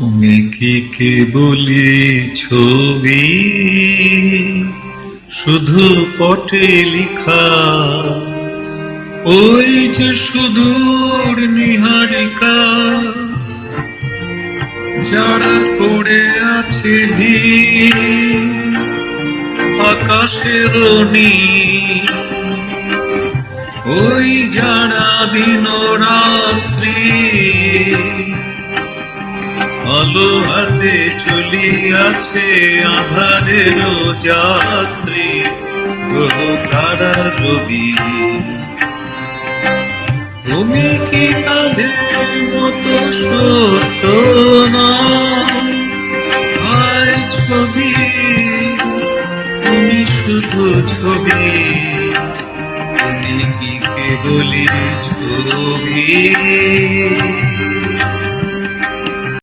তুমি কি কেবলি ছবি? শুধু পটে লিখা। ওই যে সুদূর নিহারিকা, যারা করে আছে আকাশের ওই যারা দিন রাত্রি আলো হাতে চলিয়াছে আধারের যাত্রী। গ্রহ তারা রবি। তুমি কি তাদের মতো সত্য না ছবি, তুমি শুধু ছবি। তুমি কি কেবলি ছবি?